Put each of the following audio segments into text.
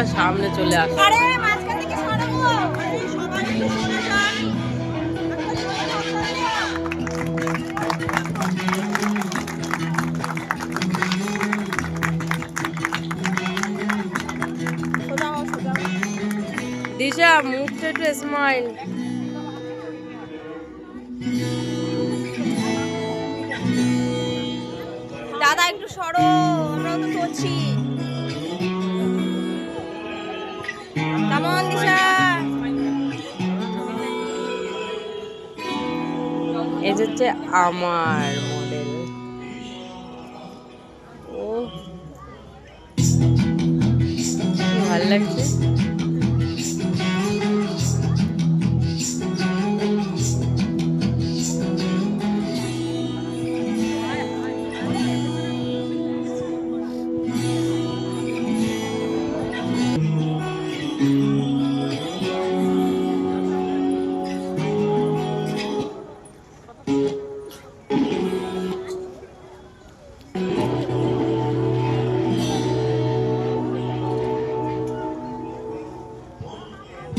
আবার সামনে চলে আসে। দিশা মুখটা একটু স্মাইল দাদা একটু সরো আমরাও তো করছি কেমন দিশা এই হচ্ছে আমার মডেল ও। ভালো লাগছে।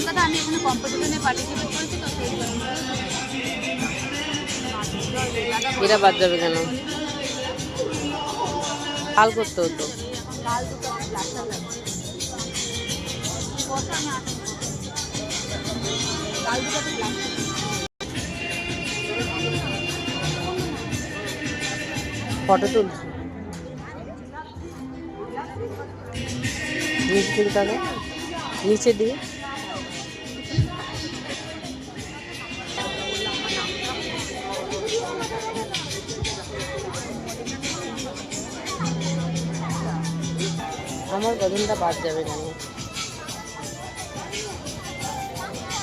মেন আমি এখানে কম্পিটিশনে পার্টিসিপেট করেছি তো সেই এরা বাদ যাবে কেন? কাল করতে হতো। ফটো তুলছি নিচে তাহলে নিচে দিয়ে আমার গজনটা বাদ যাবে কেন?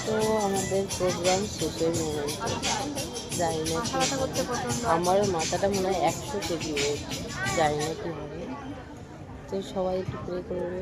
তো আমাদের প্রোগ্রাম শেষ মনে হয়েছে যাই না আমার মাথাটা মনে হয় একশো কেজি যাই জানি না কি হবে। তো সবাই একটু প্রে করবে